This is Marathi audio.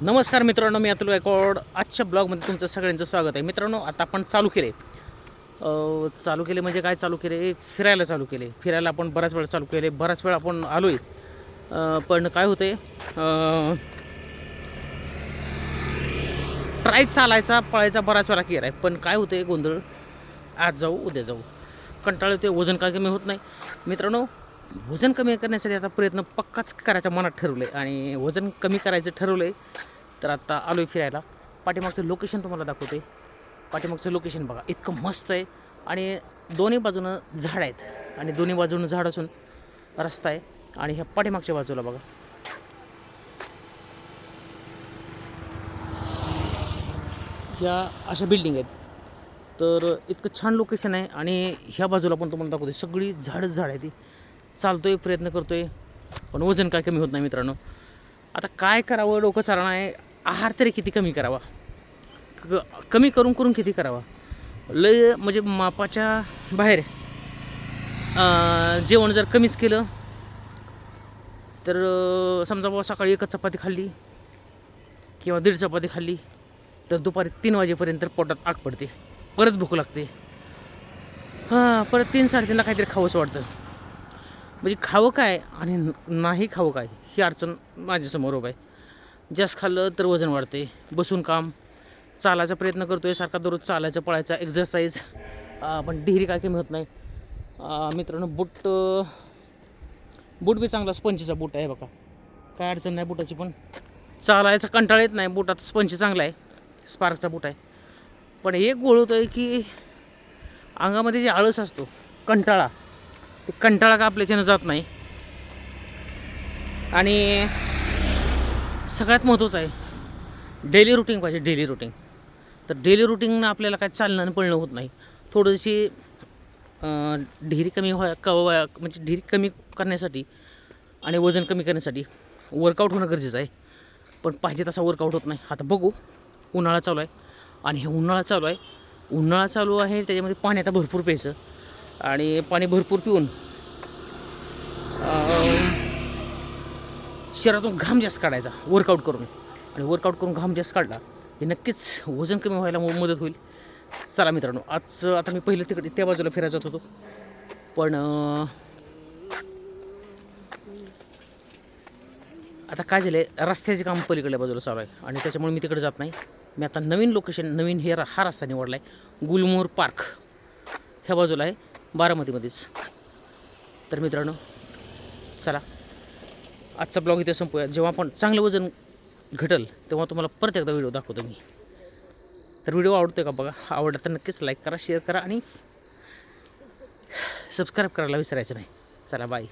नमस्कार मित्रांनो मी अतुल गायकवाड. आजच्या ब्लॉगमध्ये तुमचं सगळ्यांचं स्वागत आहे. मित्रांनो आता आपण चालू केले. चालू केले म्हणजे काय चालू केले? फिरायला चालू केले. फिरायला आपण बऱ्याच वेळा चालू केले. बऱ्याच वेळा आपण आलो आहे पण काय होते ट्राय चालायचा पळायचा बराच वेळा केला आहे. पण काय होते गोंधळ? आज जाऊ उद्या जाऊ. कंटाळ ते वजन काय कमी होत नाही? मित्रांनो वजन कमी करण्यासाठी आता प्रयत्न पक्काच करायचा मनात ठरवलं आहे आणि वजन कमी करायचं ठरवलं आहे तर आता आलो आहे फिरायला. पाठीमागचं लोकेशन तुम्हाला दाखवते पाठीमागचं लोकेशन बघा इतकं मस्त आहे. आणि दोन्ही बाजूनं झाड आहेत. आणि दोन्ही बाजूनं झाड असून रस्ता आहे. आणि ह्या पाठीमागच्या बाजूला बघा. ह्या अशा बिल्डिंग आहेत. तर इतकं छान लोकेशन आहे. आणि ह्या बाजूला पण तुम्हाला दाखवते सगळी झाडच झाड आहे ती चालतोय प्रयत्न करतोय पण वजन काय कमी होत नाही मित्रांनो. आता काय करावं डोकं चालणं आहे. आहार तरी किती कमी करावा? क कमी करून करून किती करावा? लय म्हणजे मापाच्या बाहेर जेवण जर कमीच केलं तर समजा बाबा सकाळी एकच चपाती खाल्ली किंवा दीड चपाती खाल्ली तर दुपारी तीन वाजेपर्यंत पोटात आग पडते. परत भूक लागते. हां परत तीन साडेतीनला काहीतरी खावंच वाटतं. म्हणजे खावं काय आणि नाही खावं काय ही अडचण माझ्यासमोर उभं आहे. जास्त खाल्लं तर वजन वाढते बसून काम चालायचा प्रयत्न करतो आहे सारखा दररोज चालायचं पळायचा एक्झरसाईज पण डिहरी काय कमी होत नाही. मित्रांनो बूट बूट बी चांगला स्पंचीचा बूट आहे बघा. काय अडचण नाही बुटाची पण. चालायचा कंटाळा येत नाही. बुटात स्पंच चांगला आहे. स्पार्कचा बूट आहे. पण एक गोळ होतं आहे की अंगामध्ये जे आळस असतो कंटाळा ते कंटाळा का आपल्याच्यानं जात नाही? आणि सगळ्यात महत्त्वाचं आहे डेली रुटीन पाहिजे डेली रुटीन तर डेली रुटीननं आपल्याला काय चालणं आणि पळणं होत नाही. थोडीशी ढिरी कमी व्हाय क म्हणजे ढिरी कमी करण्यासाठी आणि वजन कमी करण्यासाठी वर्कआउट होणं गरजेचं आहे. पण पाहिजे तसा वर्कआउट होत नाही. आता बघू उन्हाळा चालू आहे. आणि हे उन्हाळा चालू आहे. उन्हाळा चालू आहे त्याच्यामध्ये पाणी आता भरपूर प्यायचं. आणि पाणी भरपूर पिऊन शरीरातून घाम जास्त काढायचा वर्कआउट करून. आणि वर्कआउट करून घाम जास्त काढला हे नक्कीच वजन कमी व्हायला मदत होईल. चला मित्रांनो आज आता मी पहिलं तिकडे त्या बाजूला फिरायला जात होतो. पण आता काय झालं आहे रस्त्याचे काम पलीकडल्या बाजूला चालू आहे आणि त्याच्यामुळे मी तिकडे जात नाही. मी आता नवीन लोकेशन नवीन हे हा रस्ता निवडला आहे गुलमोर पार्क. ह्या बाजूला आहे. बारामतीमध्येच. तर मित्रांनो चला आजचा ब्लॉग इथे संपूया. जेव्हा आपण चांगलं वजन घटल तेव्हा तुम्हाला परत एकदा व्हिडिओ दाखवतो मी. तर व्हिडिओ आवडतो का बघा? आवडला तर नक्कीच लाईक करा शेअर करा आणि सबस्क्राईब करायला विसरायचं नाही. चला बाय